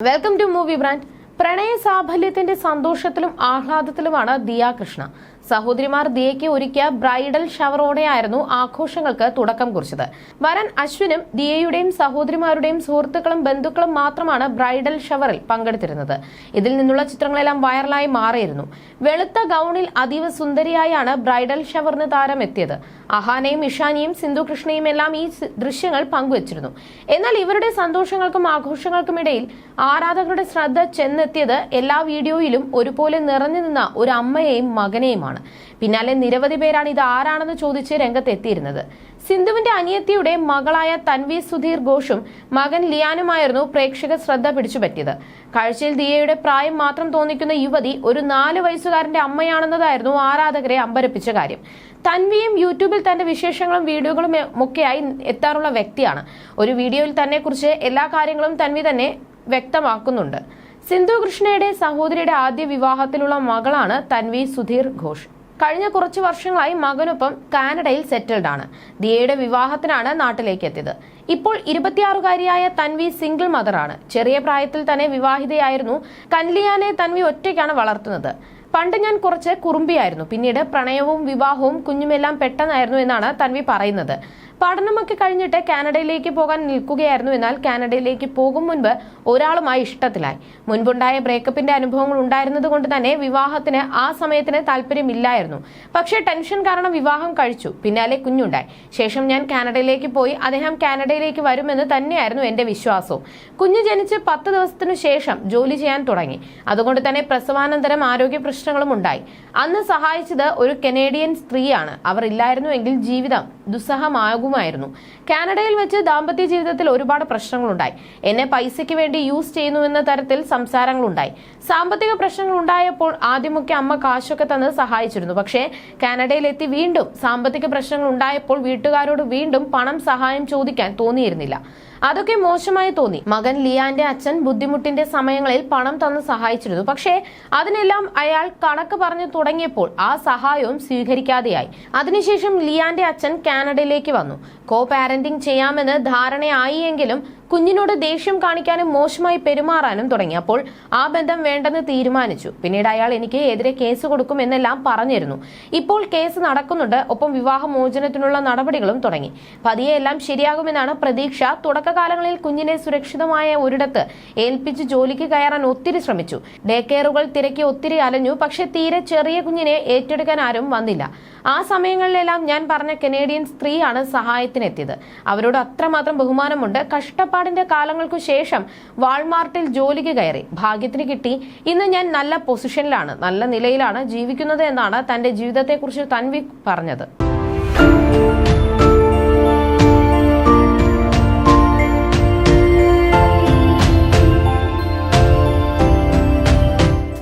Welcome to movie brand പ്രണയ സാഫല്യത്തിന്റെ സന്തോഷത്തിലും ആഹ്ലാദത്തിലുമാണ് ദിയാ കൃഷ്ണ സഹോദരിമാർ ദിയയ്ക്ക് ഒരുക്കിയ ബ്രൈഡൽ ഷവറോടെയായിരുന്നു ആഘോഷങ്ങൾക്ക് തുടക്കം കുറിച്ചത്. വരൻ അശ്വിനും ദിയയുടെയും സഹോദരിമാരുടെയും സുഹൃത്തുക്കളും ബന്ധുക്കളും മാത്രമാണ് ബ്രൈഡൽ ഷവറിൽ പങ്കെടുത്തിരുന്നത്. ഇതിൽ നിന്നുള്ള ചിത്രങ്ങളെല്ലാം വൈറലായി മാറിയിരുന്നു. വെളുത്ത ഗൗണിൽ അതീവ സുന്ദരിയായാണ് ബ്രൈഡൽ ഷവറിന് താരം എത്തിയത് അഹാനയും ഇഷാനിയും സിന്ധു കൃഷ്ണയും എല്ലാം ഈ ദൃശ്യങ്ങൾ പങ്കുവച്ചിരുന്നു. എന്നാൽ ഇവരുടെ സന്തോഷങ്ങൾക്കും ആഘോഷങ്ങൾക്കും ഇടയിൽ ആരാധകരുടെ ശ്രദ്ധ ചെന്നെത്തിയത് എല്ലാ വീഡിയോയിലും ഒരുപോലെ നിറഞ്ഞു നിന്ന ഒരു അമ്മയെയും മകനെയുമാണ്. പിന്നാലെ നിരവധി പേരാണ് ഇത് ആരാണെന്ന് ചോദിച്ച് രംഗത്തെത്തിയിരുന്നത്. സിന്ധുവിന്റെ അനിയത്തിയുടെ മകളായ തൻവി സുധീർ ഘോഷും മകൻ ലിയാനുമായിരുന്നു പ്രേക്ഷക ശ്രദ്ധ പിടിച്ചുപറ്റിയത്. കാഴ്ചയിൽ ദിയയുടെ പ്രായം മാത്രം തോന്നിക്കുന്ന യുവതി ഒരു നാല് വയസ്സുകാരന്റെ അമ്മയാണെന്നതായിരുന്നു ആരാധകരെ അമ്പരപ്പിച്ച കാര്യം. തൻവിയും യൂട്യൂബിൽ തന്റെ വിശേഷങ്ങളും വീഡിയോകളും ഒക്കെയായി എത്താറുള്ള വ്യക്തിയാണ്. ഒരു വീഡിയോയിൽ തന്നെ കുറിച്ച് എല്ലാ കാര്യങ്ങളും തൻവി തന്നെ വ്യക്തമാക്കുന്നുണ്ട്. സിന്ധു കൃഷ്ണയുടെ സഹോദരിയുടെ ആദ്യ വിവാഹത്തിലുള്ള മകളാണ് തൻവി സുധീർ ഘോഷ്. കഴിഞ്ഞ കുറച്ചു വർഷങ്ങളായി മകനൊപ്പം കാനഡയിൽ സെറ്റിൽഡ് ആണ്. ദിയയുടെ വിവാഹത്തിനാണ് നാട്ടിലേക്ക് എത്തിയത്. ഇപ്പോൾ ഇരുപത്തിയാറുകാരിയായ തൻവി സിംഗിൾ മദറാണ് ചെറിയ പ്രായത്തിൽ തന്നെ വിവാഹിതയായിരുന്നു. കൻലിയാനെ തൻവി ഒറ്റയ്ക്കാണ് വളർത്തുന്നത്. പണ്ട് ഞാൻ കുറച്ച് കുറുമ്പിയായിരുന്നു. പിന്നീട് പ്രണയവും വിവാഹവും കുഞ്ഞുമെല്ലാം പെട്ടെന്നായിരുന്നു എന്നാണ് തൻവി പറയുന്നത്. പഠനമൊക്കെ കഴിഞ്ഞിട്ട് കാനഡയിലേക്ക് പോകാൻ നിൽക്കുകയായിരുന്നു. എന്നാൽ കാനഡയിലേക്ക് പോകും മുൻപ് ഒരാളുമായി ഇഷ്ടത്തിലായി. മുൻപുണ്ടായ ബ്രേക്കപ്പിന്റെ അനുഭവങ്ങൾ ഉണ്ടായിരുന്നത് കൊണ്ട് തന്നെ വിവാഹത്തിന് ആ സമയത്തിന് താല്പര്യമില്ലായിരുന്നു. പക്ഷേ ടെൻഷൻ കാരണം വിവാഹം കഴിച്ചു. പിന്നാലെ കുഞ്ഞുണ്ടായി. ശേഷം ഞാൻ കാനഡയിലേക്ക് പോയി. അദ്ദേഹം കാനഡയിലേക്ക് വരുമെന്ന് തന്നെയായിരുന്നു എന്റെ വിശ്വാസവും. കുഞ്ഞ് ജനിച്ച് പത്ത് ദിവസത്തിനു ശേഷം ജോലി ചെയ്യാൻ തുടങ്ങി. അതുകൊണ്ട് തന്നെ പ്രസവാനന്തരം ആരോഗ്യ പ്രശ്നങ്ങളും ഉണ്ടായി. അന്ന് സഹായിച്ചത് ഒരു കനേഡിയൻ സ്ത്രീയാണ്. അവർ ഇല്ലായിരുന്നുവെങ്കിൽ ജീവിതം ദുസ്സഹമാകുമായിരുന്നു കാനഡയിൽ വെച്ച് ദാമ്പത്യ ജീവിതത്തിൽ ഒരുപാട് പ്രശ്നങ്ങളുണ്ടായി. എന്നെ പൈസയ്ക്ക് വേണ്ടി യൂസ് ചെയ്യുന്നുവെന്ന തരത്തിൽ സംസാരങ്ങളുണ്ടായി. സാമ്പത്തിക പ്രശ്നങ്ങൾ ഉണ്ടായപ്പോൾ ആദ്യമൊക്കെ അമ്മ കാശൊക്കെ തന്ന് സഹായിച്ചിരുന്നു. പക്ഷേ കാനഡയിലെത്തി വീണ്ടും സാമ്പത്തിക പ്രശ്നങ്ങൾ ഉണ്ടായപ്പോൾ വീട്ടുകാരോട് വീണ്ടും പണം സഹായം ചോദിക്കാൻ തോന്നിയിരുന്നില്ല. അതൊക്കെ മോശമായി തോന്നി. മകൻ ലിയാന്റെ അച്ഛൻ ബുദ്ധിമുട്ടിന്റെ സമയങ്ങളിൽ പണം തന്ന് സഹായിച്ചിരുന്നു. പക്ഷേ അതിനെല്ലാം അയാൾ കണക്ക് പറഞ്ഞു തുടങ്ങിയപ്പോൾ ആ സഹായവും സ്വീകരിക്കാതെയായി. അതിനുശേഷം ലിയാന്റെ അച്ഛൻ കാനഡയിലേക്ക് വന്നു. കോ പാരന്റിംഗ് ചെയ്യാമെന്ന് ധാരണയായി എങ്കിലും കുഞ്ഞിനോട് ദേഷ്യം കാണിക്കാനും മോശമായി പെരുമാറാനും തുടങ്ങിയപ്പോൾ ആ ബന്ധം വേണ്ടെന്ന് തീരുമാനിച്ചു. പിന്നീട് അയാൾ എനിക്ക് എതിരെ കേസ് കൊടുക്കും എന്നെല്ലാം പറഞ്ഞിരുന്നു. ഇപ്പോൾ കേസ് നടക്കുന്നുണ്ട്. ഒപ്പം വിവാഹമോചനത്തിനുള്ള നടപടികളും തുടങ്ങി. പതിയെ എല്ലാം ശരിയാകുമെന്നാണ് പ്രതീക്ഷ. തുടക്കകാലങ്ങളിൽ കുഞ്ഞിനെ സുരക്ഷിതമായ ഒരിടത്ത് ഏൽപ്പിച്ച് ജോലിക്ക് കയറാൻ ഒത്തിരി ശ്രമിച്ചു. ഡേ കെയറുകൾ തിരക്കി ഒത്തിരി അലഞ്ഞു. പക്ഷെ തീരെ ചെറിയ കുഞ്ഞിനെ ഏറ്റെടുക്കാൻ ആരും വന്നില്ല. ആ സമയങ്ങളിലെല്ലാം ഞാൻ പറഞ്ഞ കനേഡിയൻ സ്ത്രീയാണ് സഹായത്തിനെത്തിയത്. അവരോട് അത്രമാത്രം ബഹുമാനമുണ്ട്. കഷ്ടപ്പാടിന്റെ കാലങ്ങൾക്കു ശേഷം വാൾമാർട്ടിൽ ജോലിക്ക് കയറി. ഭാഗ്യത്തിന് കിട്ടി. ഇന്ന് ഞാൻ നല്ല പൊസിഷനിലാണ് നല്ല നിലയിലാണ് ജീവിക്കുന്നത് എന്നാണ് തന്റെ ജീവിതത്തെക്കുറിച്ച് തൻവി പറഞ്ഞത്.